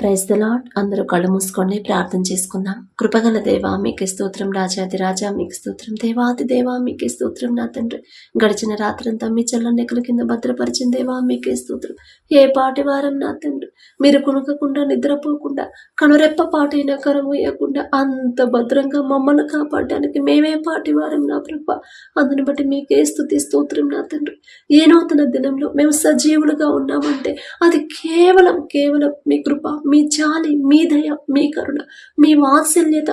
Praise the lord అందరూ కళ్ళు మూసుకోండి. ప్రార్థన చేసుకుందాం. కృపగల దేవా మీకు స్తోత్రం. రాజాది రాజా మీకు స్తోత్రం. దేవాది దేవా మీకే స్తోత్రం. నా తండ్రి గడిచిన రాత్రంతా మీ చల్ల నెక్కల కింద భద్రపరిచిన దేవా మీకే స్తోత్రం. ఏ పాటి వారం నా తండ్రి మీరు కునుకకుండా నిద్రపోకుండా కనురెప్ప పాటైనా వేయకుండా అంత భద్రంగా మమ్మల్ని కాపాడడానికి మేమే పాటి వారం నా ప్రభ. అందుని బట్టి మీకే స్థుతి స్తోత్రం నా తండ్రి. ఏ నూతన దినంలో మేము సజీవులుగా ఉన్నామంటే అది కేవలం కేవలం మీ కృప మీ జాలి మీ దయ మీ కరుణ మీ వాత్సల్యత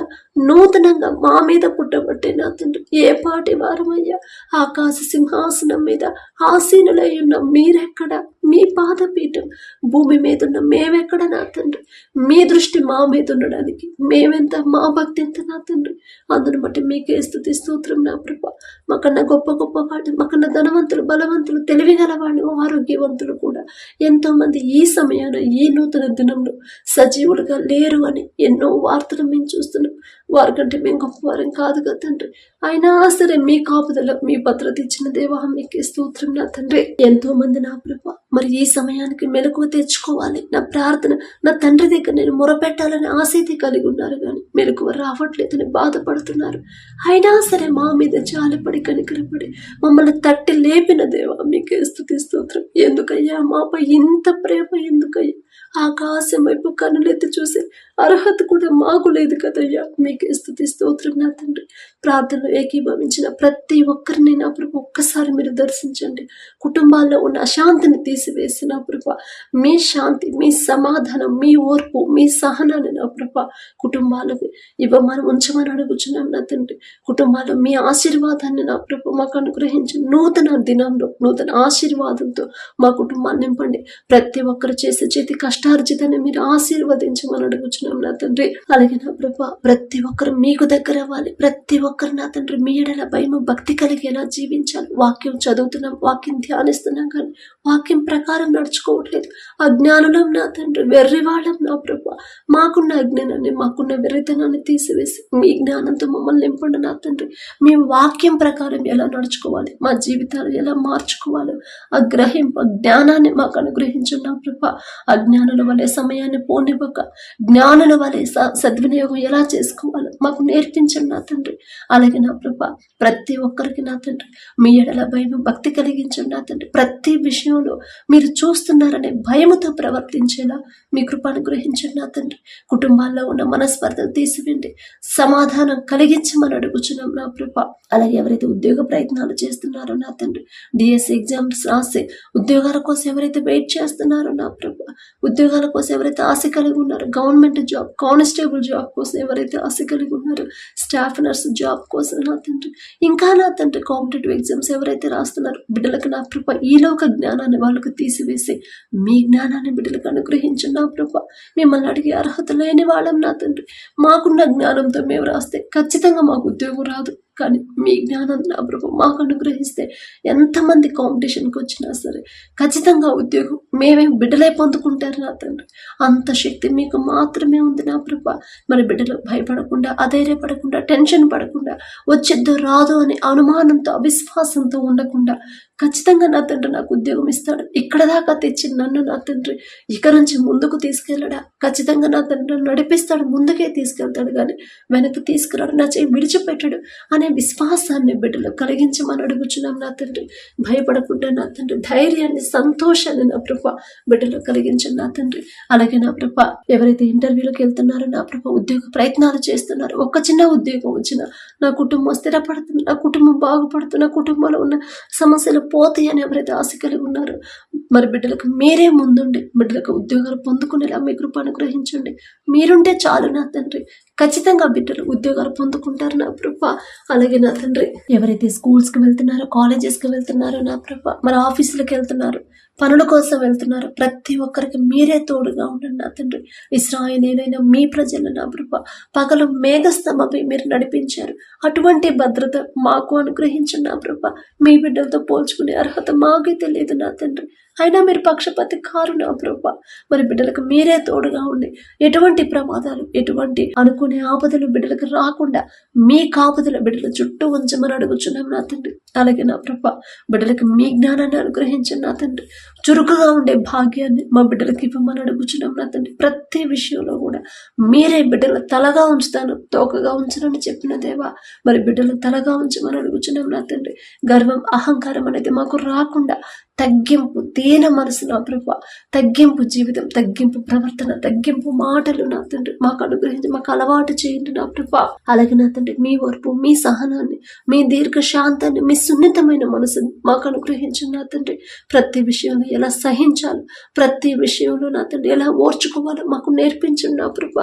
నూతనంగా మా మీద పుట్టబట్టే నా తండ్రి. ఏ పాటి వారమయ్యా ఆకాశ సింహాసనం మీద ఆసీనులై ఉన్న మీరెక్కడ? మీ పాదపీఠం భూమి మీద ఉన్న మేమెక్కడ నా తండ్రి? మీ దృష్టి మా మీద ఉండడానికి మేమెంత మా భక్తి ఎంత నా తండ్రి? అందును బట్టి మీకే స్థుతి స్తోత్రం నా ప్రభ. మాకన్నా గొప్ప గొప్ప వాళ్ళు మాకన్నా ధనవంతులు బలవంతులు తెలివి గలవాళ్ళు ఆరోగ్యవంతులు కూడా ఎంతోమంది ఈ సమయాన ఈ నూతన దినంలో సజీవులుగా లేరు అని ఎన్నో వార్తలు మేము చూస్తున్నాం. వారికంటే మేము గొప్పవారం కాదు కదా తండ్రి. అయినా సరే మీ కాపుదల మీ భద్రత ఇచ్చిన దేవా మీకే స్తోత్రం నా తండ్రి. ఎంతో మంది నా ప్రభ మరి ఈ సమయానికి మెలకువ తెచ్చుకోవాలి. నా ప్రార్థన నా తండ్రి దగ్గర నేను మొరపెట్టాలని ఆసక్తి కలిగి ఉన్నారు కానీ మెలకువ రావట్లేదని బాధపడుతున్నారు. అయినా సరే మా మీద జాలిపడి కనికరపడి మమ్మల్ని తట్టి లేపిన దేవా మీకే స్థుతి స్తోత్రం. ఎందుకయ్యా మాపై ఇంత ప్రేమ ఎందుకయ్యా? ఆకాశం వైపు కన్నులెత్తి చూసే అర్హత కూడా మాకు లేదు కదయ్యా. మీకే స్థుతి స్తోత్రం నా తండ్రి. ప్రార్థనలు ఏకీభవించిన ప్రతి ఒక్కరిని నా ప్రభు ఒక్కసారి మీరు దర్శించండి. కుటుంబాల్లో ఉన్న అశాంతిని తీసివేసి నా ప్రభ మీ శాంతి మీ సమాధానం మీ ఓర్పు మీ సహనాన్ని నా ప్రభు కుటుంబాలకు ఇవ్వమని ఉంచమని అడుగుచున్నాం నా తండ్రి. కుటుంబాల్లో మీ ఆశీర్వాదాన్ని నా ప్రభు మాకు అనుగ్రహించి నూతన దినంలో నూతన ఆశీర్వాదంతో మా కుటుంబాన్ని నింపండి. ప్రతి ఒక్కరు చేసే చేతి కష్టం కష్టార్జితాన్ని మీరు ఆశీర్వదించమని అడుగుచున్నాం నా తండ్రి. అలాగే నా ప్రభ ప్రతి ఒక్కరు మీకు దగ్గర అవ్వాలి. ప్రతి ఒక్కరు నా తండ్రి మీ ఎడల భయం భక్తి కలిగి ఎలా జీవించాలి. వాక్యం చదువుతున్నాం వాక్యం ధ్యానిస్తున్నాం కానీ వాక్యం ప్రకారం నడుచుకోవట్లేదు. అజ్ఞానులం నా తండ్రి వెర్రివాళ్ళం నా ప్రభా. మాకున్న అజ్ఞానాన్ని మాకున్న వెర్రితనాన్ని తీసివేసి మీ జ్ఞానంతో మమ్మల్ని నింపండి నా తండ్రి. మేము వాక్యం ప్రకారం ఎలా నడుచుకోవాలి? మా జీవితాలు ఎలా మార్చుకోవాలో? ఆ గ్రహింపు ఆ జ్ఞానాన్ని మాకు అనుగ్రహించండి నా ప్రభ. అజ్ఞానుల వలె సమయాన్ని పోనివ్వక జ్ఞానుల వలె స- సద్వినియోగం ఎలా చేసుకోవాలో మాకు నేర్పించండి నా తండ్రి. అలాగే నా ప్రభ ప్రతి ఒక్కరికి నా తండ్రి. మీ ఎడల భయం భక్తి కలిగించండి నా తండ్రి. ప్రతి విషయంలో మీరు చూస్తున్నారనే భయముతో ప్రవర్తించేలా మీ కృప గ్రహించండి నా తండ్రి. కుటుంబాల్లో ఉన్న మనస్పర్ధలు తీసివేండి సమాధానం కలిగించమని అడుగుచున్నాం నా ప్రభ. అలాగే ఎవరైతే ఉద్యోగ ప్రయత్నాలు చేస్తున్నారో నా తండ్రి డిఎస్సి ఎగ్జామ్స్ రాసి ఉద్యోగాల కోసం ఎవరైతే వెయిట్ చేస్తున్నారో నా ప్రభ ఉద్యోగాల కోసం ఎవరైతే ఆశ కలిగి ఉన్నారో గవర్నమెంట్ జాబ్ కానిస్టేబుల్ జాబ్ కోసం ఎవరైతే ఆశ కలిగి ఉన్నారో స్టాఫ్ నర్స్ జాబ్ కోసం నా తండ్రి ఇంకా నా తండ్రి కాంపిటేటివ్ ఎగ్జామ్స్ ఎవరైతే రాస్తున్నారో బిడ్డలకు నా కృప ఈలోక జ్ఞానాన్ని వాళ్ళకు తీసివేసి మీ జ్ఞానాన్ని బిడ్డలకు అనుగ్రహించండి నా కృప. మిమ్మల్ని అడిగే అర్హత లేని వాళ్ళం నా తండ్రి. మాకున్న జ్ఞానంతో మేము రాస్తే ఖచ్చితంగా మాకు ఉద్యోగం రాదు. కానీ మీ జ్ఞానం నా ప్రభు మాకు అనుగ్రహిస్తే ఎంతమంది కాంపిటీషన్కి వచ్చినా సరే ఖచ్చితంగా ఉద్యోగం మేమే బిడ్డలే పొందుకుంటారు నా తండ్రి. అంత శక్తి మీకు మాత్రమే ఉంది నా ప్రభ. మరి బిడ్డలు భయపడకుండా అధైర్యపడకుండా టెన్షన్ పడకుండా వచ్చిద్దో రాదో అనే అనుమానంతో అవిశ్వాసంతో ఉండకుండా ఖచ్చితంగా నా తండ్రి నాకు ఉద్యోగం ఇస్తాడు. ఇక్కడ దాకా తెచ్చి నన్ను నా తండ్రి ఇక నుంచి ముందుకు తీసుకెళ్ళడా? ఖచ్చితంగా నా తండ్రి నడిపిస్తాడు ముందుకే తీసుకెళ్తాడు కానీ వెనక్కి తీసుకురాడు నా చేయి విడిచిపెట్టాడు అని విశ్వాసాన్ని బిడ్డలు కలిగించమని అడుగుచున్నాం నా తండ్రి. భయపడకుండా నా తండ్రి. ధైర్యాన్ని సంతోషాన్ని నా ప్రభ బిడ్డలు కలిగించండి నా తండ్రి. అలాగే నా ప్రభ ఎవరైతే ఇంటర్వ్యూలకు వెళ్తున్నారో నా ప్రభ ఉద్యోగ ప్రయత్నాలు చేస్తున్నారో. ఒక చిన్న ఉద్యోగం వచ్చినా నా కుటుంబం స్థిరపడుతుంది నా కుటుంబం బాగుపడుతుంది నా కుటుంబంలో ఉన్న సమస్యలు పోతాయి అని ఎవరైతే ఆశ కలిగి ఉన్నారో మరి బిడ్డలకు మీరే ముందుండి బిడ్డలకు ఉద్యోగాలు పొందుకునేలా మీ కృప అనుగ్రహించండి. మీరుంటే చాలు నా తండ్రి. ఖచ్చితంగా బిడ్డలు ఉద్యోగాలు పొందుకుంటారు నా ప్రభ. అలాగే నా తండ్రి ఎవరైతే స్కూల్స్కి వెళ్తున్నారో కాలేజెస్కి వెళ్తున్నారో నా ప్రభ మరి ఆఫీసులకు వెళ్తున్నారు పనుల కోసం వెళ్తున్నారు ప్రతి ఒక్కరికి మీరే తోడుగా ఉండండి నా తండ్రి. ఇస్రాయేలీలైన మీ ప్రజలు నా ప్రభ పగలు మేఘస్తంభపై మీరు నడిపించారు. అటువంటి భద్రత మాకు అనుగ్రహించండి నా ప్రభ. మీ బిడ్డలతో పోల్చుకునే అర్హత మాకే తెలియదు నా తండ్రి. అయినా మీరు పక్షపతి కారు నా ప్రభ. మరి బిడ్డలకు మీరే తోడుగా ఉండి ఎటువంటి ప్రమాదాలు ఎటువంటి అనుకునే ఆపదలు బిడ్డలకు రాకుండా మీ కాపుదల బిడ్డల చుట్టూ ఉంచమని అడుగుచున్నాం నా తండ్రి. అలాగే నా ప్రభ బిడ్డలకు మీ జ్ఞానాన్ని అనుగ్రహించండి నా తండ్రి. చురుకుగా ఉండే భాగ్యాన్ని మా బిడ్డలకి ఇవ్వమని అడుగుచున్నాం నా తండ్రి. ప్రతి విషయంలో కూడా మీరే బిడ్డల తలగా ఉంచుతాను తోకగా ఉంచనని చెప్పిన దేవా మరి బిడ్డలు తలగా ఉంచమని అడుగుచున్నాం నా తండ్రి. గర్వం అహంకారం అనేది మాకు రాకుండా తగ్గింపు దీన మనసు నా ప్రభ. తగ్గింపు జీవితం తగ్గింపు ప్రవర్తన తగ్గింపు మాటలు నా తండ్రి. మాకు అనుగ్రహించి మాకు అలవాటు చేయండి నా ప్రభ. అలాగే నా తండ్రి మీ ఓర్పు మీ సహనాన్ని మీ దీర్ఘ శాంతాన్ని మీ సున్నితమైన మనసు మాకు అనుగ్రహించండి నా తండ్రి. ప్రతి విషయంలో ఎలా సహించాలి ప్రతి విషయంలో నా తండ్రి ఎలా ఓర్చుకోవాలో మాకు నేర్పించండి నా కృప.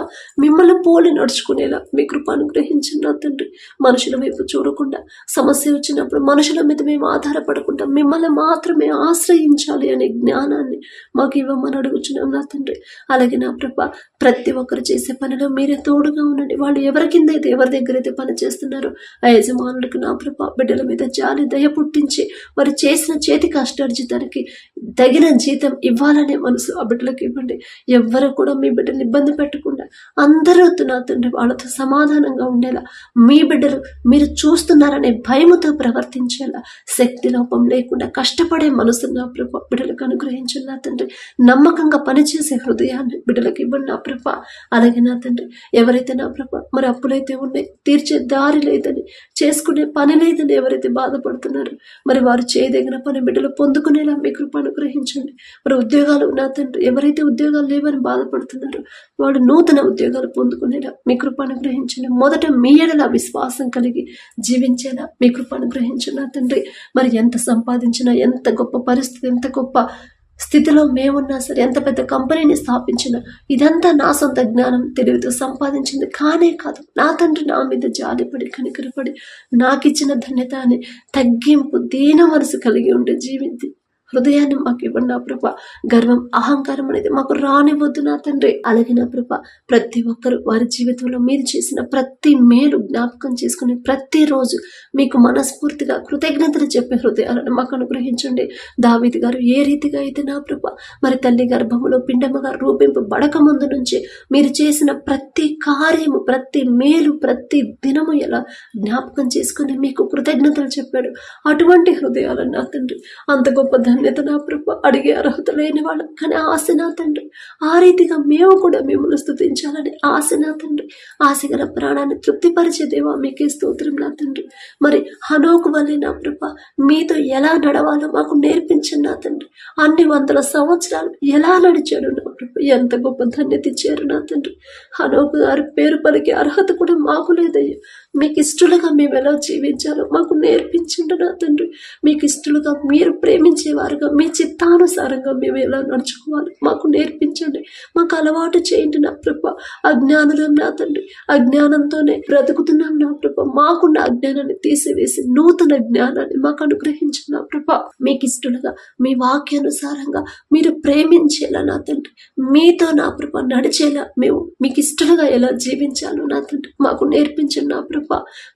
మిమ్మల్ని పోలి నడుచుకునేలా మీ కృప అనుగ్రహించండి నా తండ్రి. మనుషుల వైపు చూడకుండా సమస్య వచ్చినప్పుడు మనుషుల మీద మేము ఆధారపడకుండా మిమ్మల్ని మాత్రమే ఆశ్రయించాలి అనే జ్ఞానాన్ని మాకు ఇవ్వమని అడుగుచున్నాం నా తండ్రి. అలాగే నా ప్రభ ప్రతి ఒక్కరు చేసే పనిలో మీరే తోడుగా ఉండండి. వాళ్ళు ఎవరి కింద అయితే ఎవరి దగ్గర అయితే పని చేస్తున్నారో ఆ యజమానులకు నా ప్రభ బిడ్డల మీద జాలి దయ పుట్టించి వారు చేసిన చేతి కష్టార్జితానికి తగిన జీతం ఇవ్వాలనే మనసు ఆ బిడ్డలకు ఇవ్వండి. ఎవ్వరు కూడా మీ బిడ్డలు ఇబ్బంది పెట్టకుండా అందరూ నా తండ్రి వాళ్ళతో సమాధానంగా ఉండేలా మీ బిడ్డలు మీరు చూస్తున్నారనే భయముతో ప్రవర్తించేలా శక్తి లోపం లేకుండా కష్టపడే మనసు నా ప్రభ బిడ్డలకు అనుగ్రహించండి నా తండ్రి. నమ్మకంగా పనిచేసే హృదయాన్ని బిడ్డలకు ఇవ్వండి నా ప్రభ. అలాగే నా తండ్రి ఎవరైతే నా ప్రభ మరి అప్పులైతే ఉన్నాయి తీర్చే దారి లేదని చేసుకునే పని లేదని ఎవరైతే బాధపడుతున్నారో మరి వారు చేయదగిన పని బిడ్డలు పొందుకునేలా మీ కృప అనుగ్రహించండి. మరి ఉద్యోగాలు నా తండ్రి ఎవరైతే ఉద్యోగాలు లేవని బాధపడుతున్నారో వాడు నూతన ఉద్యోగాలు పొందుకునేలా మీ కృప అనుగ్రహించండి. మొదట మీ ఎడల విశ్వాసం కలిగి జీవించేలా మీ కృప అనుగ్రహించండి నా తండ్రి. మరి ఎంత సంపాదించినా ఎంత గొప్ప పరిస్థితి ఎంత గొప్ప స్థితిలో మేమున్నా సరే ఎంత పెద్ద కంపెనీని స్థాపించిన ఇదంతా నా సొంత జ్ఞానం తెలివితో సంపాదించింది కానే కాదు. నా తండ్రి నా మీద జాలిపడి కనికరపడి నాకిచ్చిన ధన్యత అని తగ్గింపు దీన మనసు కలిగి ఉండే జీవించి హృదయాన్ని మాకు ఇవ్వండి నా ప్రభ. గర్వం అహంకారం అనేది మాకు రానివ్వద్దు నా తండ్రి. అలాగే నా ప్రభ ప్రతి ఒక్కరు వారి జీవితంలో మీరు చేసిన ప్రతి మేలు జ్ఞాపకం చేసుకుని ప్రతిరోజు మీకు మనస్ఫూర్తిగా కృతజ్ఞతలు చెప్పే హృదయాలను మాకు అనుగ్రహించండి. దావీది గారు ఏ రీతిగా అయితే నా ప్రభ మరి తల్లి గర్భములో పిండముగా రూపింపు బడక ముందు నుంచి మీరు చేసిన ప్రతి కార్యము ప్రతి మేలు ప్రతి దినము ఎలా జ్ఞాపకం చేసుకుని మీకు కృతజ్ఞతలు చెప్పాడు. అటువంటి హృదయాలను నా తండ్రి అంత గొప్ప ధన్యత నా ప్రభు అడిగే అర్హత లేని వాళ్ళం కానీ ఆశ నా తండ్రి. ఆ రీతిగా మేము కూడా మిమ్మల్ని స్థుతించాలని ఆశ నా తండ్రి. ఆశ గల ప్రాణాన్ని తృప్తిపరిచే దేవా మీకే స్తోత్రం నా తండ్రి. మరి హనోకు వల్లే నా ప్రభ మీతో ఎలా నడవాలో మాకు నేర్పించండి నా తండ్రి. అన్ని వందల సంవత్సరాలు ఎలా నడిచాడు నా ప్రభ ఎంత గొప్ప ధన్యత ఇచ్చారు నా తండ్రి. హనోకు గారి పేరు పలికే అర్హత కూడా మాకు లేదయ్యా. మీకు ఇష్టలుగా మేము ఎలా జీవించాలో మాకు నేర్పించండి నా తండ్రి. మీకు ఇష్టలుగా మీరు ప్రేమించేవారుగా మీ చిత్తానుసారంగా మేము ఎలా నడుచుకోవాలి మాకు నేర్పించండి. మాకు అలవాటు చేయండి నా ప్రభ. అజ్ఞానులం నా తండ్రి. అజ్ఞానంతోనే బ్రతుకుతున్నాం నా ప్రభ. మాకున్న అజ్ఞానాన్ని తీసివేసి నూతన జ్ఞానాన్ని మాకు అనుగ్రహించిన నా ప్రభ. మీకు ఇష్టలుగా మీ వాక్యానుసారంగా మీరు ప్రేమించేలా నా తండ్రి. మీతో నా ప్రభ నడిచేలా మేము మీకు ఇష్టలుగా ఎలా జీవించాలో నా తండ్రి మాకు నేర్పించండి నా ప్రభ.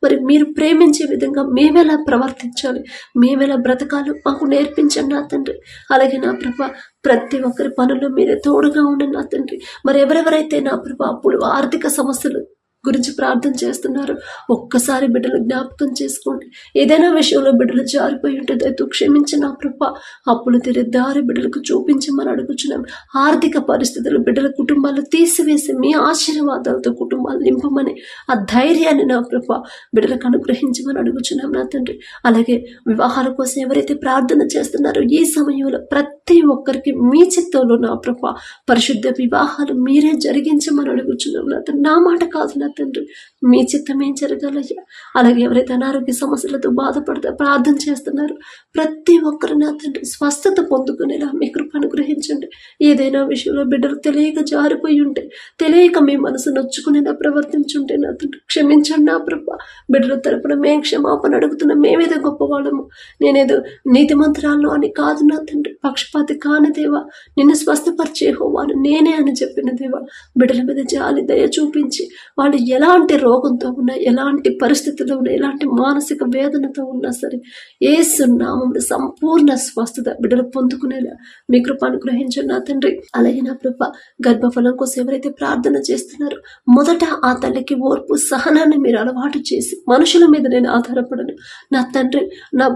మరి మీరు ప్రేమించే విధంగా మేమెలా ప్రవర్తించాలి? మేమెలా బ్రతకాలి? మాకు నేర్పించండి నా తండ్రి. అలాగే నా ప్రభ ప్రతి ఒక్కరి పనుల్లో మీరే తోడుగా ఉండండి నా తండ్రి. మరి ఎవరెవరైతే నా ప్రభ అప్పుడు ఆర్థిక సమస్యలు గురించి ప్రార్థన చేస్తున్నారు. ఒక్కసారి బిడ్డలు జ్ఞాపకం చేసుకోండి. ఏదైనా విషయంలో బిడ్డలు జారిపోయి ఉంటే దయతో క్షమించి నా ప్రభ అప్పులు తీరే దారి బిడ్డలకు చూపించమని అడుగుచున్నాం. ఆర్థిక పరిస్థితులు బిడ్డల కుటుంబాలు తీసివేసి మీ ఆశీర్వాదాలతో కుటుంబాలు నింపమని ఆ ధైర్యాన్ని నా కృప బిడ్డలకు అనుగ్రహించమని అడుగుచున్నాం నా తండ్రి. అలాగే వివాహాల కోసం ఎవరైతే ప్రార్థన చేస్తున్నారో ఈ సమయంలో ప్రతి ఒక్కరికి మీ చిత్తంలో నా ప్రభ పరిశుద్ధ వివాహాలు మీరే జరిగించమని అడుగుచున్నాం నా తండ్రి. నా మాట కాదు నా తండ్రి మీ చిత్తం ఏం జరగాలయ్యా? అలాగే ఎవరైతే అనారోగ్య సమస్యలతో బాధపడతా ప్రార్థన చేస్తున్నారు ప్రతి ఒక్కరు నా తండ్రి స్వస్థత పొందుకునేలా మీ కృప అనుగ్రహించండి. ఏదైనా విషయంలో బిడ్డలు తెలియక జారిపోయి ఉంటే తెలియక మీ మనసు నొచ్చుకునేలా ప్రవర్తించుంటే నా తండ్రి క్షమించండి నా ప్రభ బిడ్డల తరపున మేం క్షమాపణ అడుగుతున్నా మేమేదో గొప్పవాళ్ళము. నేనేదో నీతిమంతురాలను అని కాదు నా తండ్రి. పక్షపాతి కాని దేవా నిన్ను స్వస్థపరిచే హోవాను నేనే అని చెప్పిన దేవా బిడ్డల మీద జాలి దయ చూపించి వాళ్ళు ఎలాంటి రోగంతో ఉన్నా ఎలాంటి పరిస్థితుల్లో ఉన్నా ఎలాంటి మానసిక వేదనతో ఉన్నా సరే ఏసు నామములు సంపూర్ణ స్వస్థత బిడ్డలు పొందుకునేలా మీ కృప అనుగ్రహించండి నా తండ్రి. అలాగే నా కృప గర్భఫలం కోసం ఎవరైతే ప్రార్థన చేస్తున్నారో మొదట ఆ తల్లికి ఓర్పు సహనాన్ని మీరు అలవాటు చేసి మనుషుల మీద నేను ఆధారపడను. నా తండ్రి నా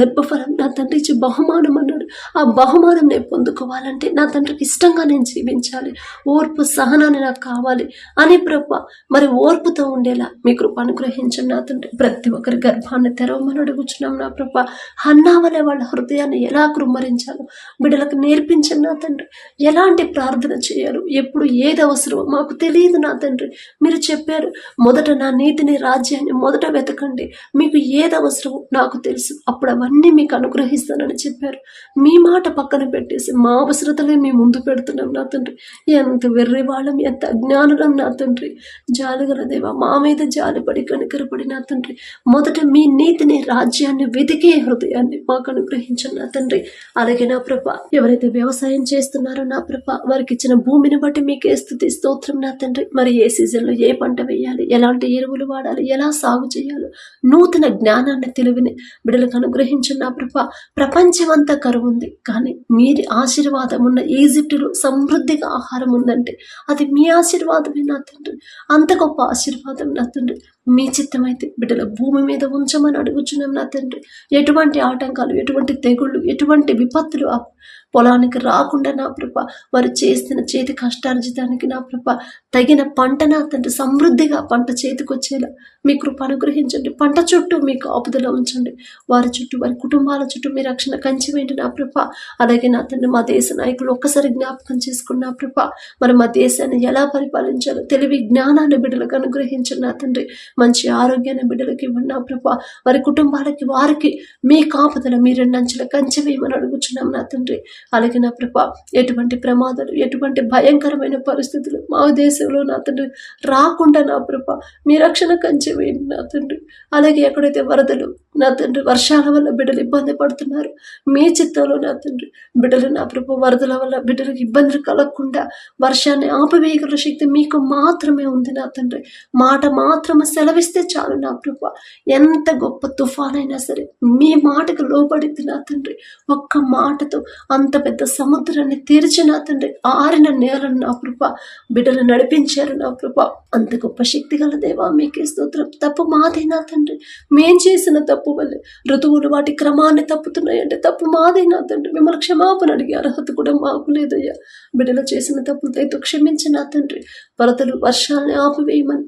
గర్భఫలం నా తండ్రి ఇచ్చే బహుమానం అన్నాడు. ఆ బహుమానం నేను పొందుకోవాలంటే నా తండ్రికి ఇష్టంగా నేను జీవించాలి. ఓర్పు సహనాన్ని నాకు కావాలి. అని ప్రభ మరి ఓర్పుతో ఉండేలా మీ కృప అనుగ్రహించండి నా తండ్రి. ప్రతి ఒక్కరి గర్భాన్ని తెరవమని అడుగుచున్నాం నా ప్రభ. అన్నా వలె వాళ్ళ హృదయాన్ని ఎలా కృమ్మరించాలో బిడ్డలకు నేర్పించండి నా తండ్రి. ఎలాంటి ప్రార్థన చేయాలి ఎప్పుడు ఏది అవసరమో మాకు తెలియదు నా తండ్రి. మీరు చెప్పారు మొదట నా నీతిని రాజ్యాన్ని మొదట వెతకండి. మీకు ఏది అవసరమో నాకు తెలుసు. అప్పుడు అవన్నీ మీకు అనుగ్రహిస్తానని చెప్పారు. మీ మాట పక్కన పెట్టేసి మా అవసరతలే మీ ముందు పెడుతున్నాం నా తండ్రి. ఎంత వెర్రి వాళ్ళం ఎంత అజ్ఞానులం నా తండ్రి. జాలిగల దేవా మా మీద జాలిపడి కనికరపడి నా తండ్రి. మొదట మీ నీతిని రాజ్యాన్ని వెతికే హృదయాన్ని మాకు అనుగ్రహించండి నా తండ్రి. అలాగే నా ప్రభ ఎవరైతే వ్యవసాయం చేస్తున్నారో నా ప్రభ వారికి ఇచ్చిన భూమిని బట్టి మీకే స్థుతి స్తోత్రం నా తండ్రి. మరి ఏ సీజన్లో ఏ పంట వేయాలి ఎలాంటి ఎరువులు వాడాలి ఎలా సాగు చేయాలో నూతన జ్ఞానాన్ని తెలివిని బిడ్డలకు అనుగ్రహించి నా ప్రభ ప్రపంచమంతా కరువు ఉంది కానీ మీరి ఆశీర్వాదం ఉన్న ఈజిప్టులో సమృద్ధిగా ఆహారం ఉందంటే అది మీ ఆశీర్వాదమే నా తండ్రి. అంత గొప్ప ఆశీర్వాదం నా తండ్రి. మీ చిత్తమైతే బిడ్డల భూమి మీద ఉంచమని అడుగుచున్నాం నా తండ్రి. ఎటువంటి ఆటంకాలు ఎటువంటి తెగుళ్ళు ఎటువంటి విపత్తులు పొలానికి రాకుండా నా ప్రభ వారు చేసిన చేతి కష్టార్జితానికి నా ప్రభ తగిన పంట నా తండ్రి సమృద్ధిగా పంట చేతికొచ్చేలా మీ కృప అనుగ్రహించండి. పంట చుట్టూ మీ కాపుదల ఉంచండి. వారి చుట్టూ వారి కుటుంబాల చుట్టూ మీ రక్షణ కంచి వేయండి నా ప్రభ. అలాగే నా తండ్రి మా దేశ నాయకులు ఒక్కసారి జ్ఞాపకం చేసుకున్న నా ప్రభ మరి మా దేశాన్ని ఎలా పరిపాలించాలో తెలివి జ్ఞానాన్ని బిడ్డలకు అనుగ్రహించండి నా తండ్రి. మంచి ఆరోగ్యాన్ని బిడ్డలకి ఇవ్వండి నా ప్రభ. వారి కుటుంబాలకి వారికి మీ కాపుదల మీ రెండంచెల కంచె వేయమని అడుగుచున్నాం నా తండ్రి. అలాగే నా ప్రభ ఎటువంటి ప్రమాదాలు ఎటువంటి భయంకరమైన పరిస్థితులు మా దేశంలో నా తండ్రి రాకుండా నా ప్రభ మీ రక్షణ కంచె వేయండి నా తండ్రి. అలాగే ఎక్కడైతే వరదలు నా తండ్రి వర్షాల వల్ల బిడ్డలు ఇబ్బంది పడుతున్నారు. మీ చిత్తంలో నా తండ్రి బిడ్డలు నా ప్రభు వరదల వల్ల బిడ్డలకు ఇబ్బందులు కలగకుండా వర్షాన్ని ఆపివేయగల శక్తి మీకు మాత్రమే ఉంది నా తండ్రి. మాట మాత్రమే సెలవిస్తే చాలు నా ప్రభు. ఎంత గొప్ప తుఫాన్ అయినా సరే మీ మాటకు లోబడింది నా తండ్రి. ఒక్క మాటతో అంత పెద్ద సముద్రాన్ని తెరిచి నా తండ్రి ఆరిన నేలను నా కృప బిడ్డలు నడిపించారు నా కృప అంత గొప్ప శక్తి గల దేవా మీకే స్తోత్రం. తప్పు మాదే నా తండ్రి. మేం చేసిన తప్పు వల్లే ఋతువులు వాటి క్రమాన్ని తప్పుతున్నాయంటే తప్పు మాదేనా తండ్రి. మిమ్మల్ని క్షమాపణ అడిగే అర్హత కూడా మాకు లేదయ్యా. బిడ్డలు చేసిన తప్పులతో క్షమించిన తండ్రి. వరదలు వర్షాలని ఆపివేయమని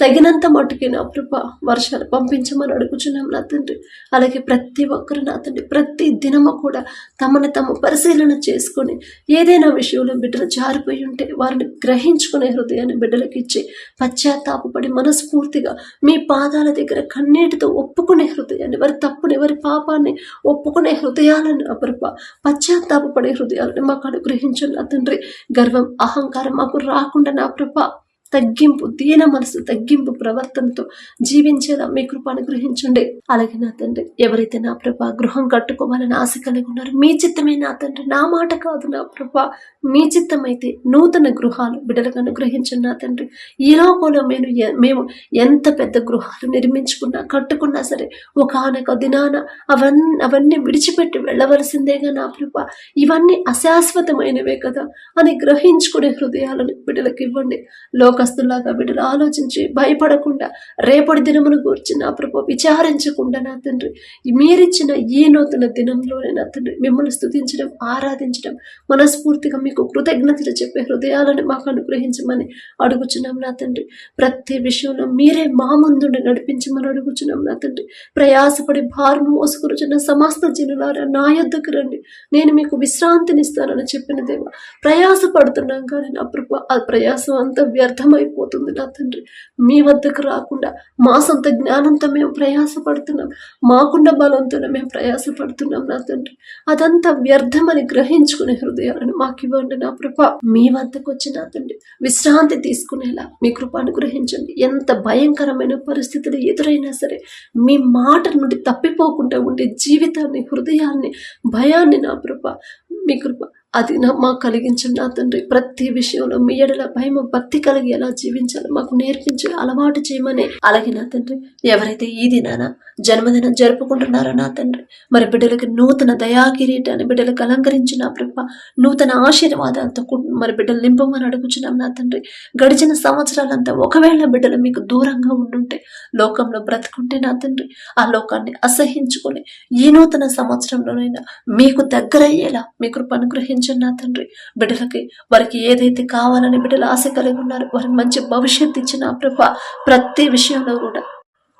తగినంత మట్టుకి నా కృప వర్షాలు పంపించమని అడుగుచున్నాం నా తండ్రి. అలాగే ప్రతి ఒక్కరు నా తండ్రి ప్రతి దినము కూడా తమను తాము పరిశీలన చేసుకొని ఏదైనా విషయంలో బిడ్డలు జారిపోయి ఉంటే వారిని గ్రహించుకునే హృదయాన్ని బిడ్డలకు ఇచ్చి పశ్చాత్తాపడి మనస్ఫూర్తిగా మీ పాదాల దగ్గర కన్నీటితో ఒప్పుకునే హృదయాన్ని వారి తప్పుని వారి పాపాన్ని ఒప్పుకునే హృదయాలను అపరప పశ్చాత్తాపడే హృదయాలను మాకు అనుగ్రహించండి నా తండ్రి. గర్వం అహంకారం మాకు రాకుండా నా ప్రభా తగ్గింపు దీన మనసు తగ్గింపు ప్రవర్తనతో జీవించేలా మీ కృప అనుగ్రహించండి. అలాగే నా తండ్రి ఎవరైతే నా ప్రభ గృహం కట్టుకోవాలని ఆశ కలిగి ఉన్నారు మీ చిత్తమే నా తండ్రి నా మాట కాదు నా ప్రభ. మీ చిత్తమైతే నూతన గృహాలు బిడ్డలకు అనుగ్రహించండి నా తండ్రి. ఈ లోకంలో మేము మేము ఎంత పెద్ద గృహాలు నిర్మించుకున్నా కట్టుకున్నా సరే ఒకనొక దినాన అవన్నీ అవన్నీ విడిచిపెట్టి వెళ్ళవలసిందేగా నా ప్రభ. ఇవన్నీ అశాశ్వతమైనవే కదా అని గ్రహించుకునే హృదయాలను బిడ్డలకు ఇవ్వండి. లోకస్తులాగా బిడ్డలు ఆలోచించి భయపడకుండా రేపటి దినమును గూర్చి నా ప్రభు విచారించకుండా నా తండ్రి మీరిచ్చిన ఈ నూతన దినంలోనే నా తండ్రి మిమ్మల్ని స్థుతించడం ఆరాధించడం మనస్ఫూర్తిగా మీకు కృతజ్ఞతలు చెప్పే హృదయాలను మాకు అనుగ్రహించమని అడుగుచున్నాం నా తండ్రి. ప్రతి విషయంలో మీరే మా ముందుండి నడిపించమని అడుగుచున్నాం నా తండ్రి. ప్రయాసపడి భారము మోసుకురుచున్న సమస్త జనులారా నా యొద్దకు రండి. నేను మీకు విశ్రాంతినిస్తానని చెప్పిన దేవ ప్రయాసపడుతున్నాం కానీ నా ప్రభు ఆ ప్రయాసం అంతా వ్యర్థమైపోతుంది నా తండ్రి. మీ వద్దకు రాకుండా మా సొంత జ్ఞానంతో మేము ప్రయాసపడుతున్నాం. మాకున్న బలంతోనే మేము ప్రయాసపడుతున్నాం నా తండ్రి. అదంతా వ్యర్థమని గ్రహించుకునే హృదయాలను మాకు ఇవ్వండి నా ప్రభ మీ వద్దకు వచ్చి నా తండ్రి విశ్రాంతి తీసుకునేలా మీ కృప అనుగ్రహించండి. ఎంత భయంకరమైన పరిస్థితులు ఎదురైనా సరే మీ మాట నుండి తప్పిపోకుండా ఉండే జీవితాన్ని హృదయాన్ని భయాన్ని నా కృప మీ కృప అది నా మాకు కలిగించండి నా తండ్రి. ప్రతి విషయంలో మీ ఎడల భయం భక్తి కలిగి ఎలా జీవించాలో మాకు నేర్పించి అలవాటు చేయమని అలాగే నా తండ్రి. ఎవరైతే ఈ దినాన జన్మదినం జరుపుకుంటున్నారో నా తండ్రి మరి బిడ్డలకి నూతన దయాకిరీటాన్ని బిడ్డలకు అలంకరించిన ప్రభ నూతన ఆశీర్వాదాలతో మరి బిడ్డలు నింపమని అడుగుచున్నాం నా తండ్రి. గడిచిన సంవత్సరాలంతా ఒకవేళ బిడ్డలు మీకు దూరంగా ఉండుంటే లోకంలో బ్రతుకుంటే నా తండ్రి ఆ లోకాన్ని అసహించుకొని ఈ నూతన సంవత్సరంలోనైనా మీకు దగ్గరయ్యేలా మీ కృప దీవించండి నా తండ్రి. బిడ్డలకి వారికి ఏదైతే కావాలని బిడ్డలు ఆశ కలిగి ఉన్నారు వారికి మంచి భవిష్యత్తు ఇచ్చిన ప్రభ ప్రతి విషయంలో కూడా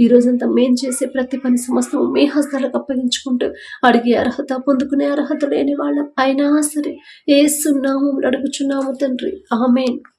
ఈ రోజంతా మేం చేసే ప్రతి పని సమస్తం మీ హస్తాలకు అప్పగించుకుంటూ అడిగే అర్హత పొందుకునే అర్హత లేని వాళ్ళ. అయినా సరే ఏ సున్నాము అడుగుచున్నాము తండ్రి. ఆమెన్.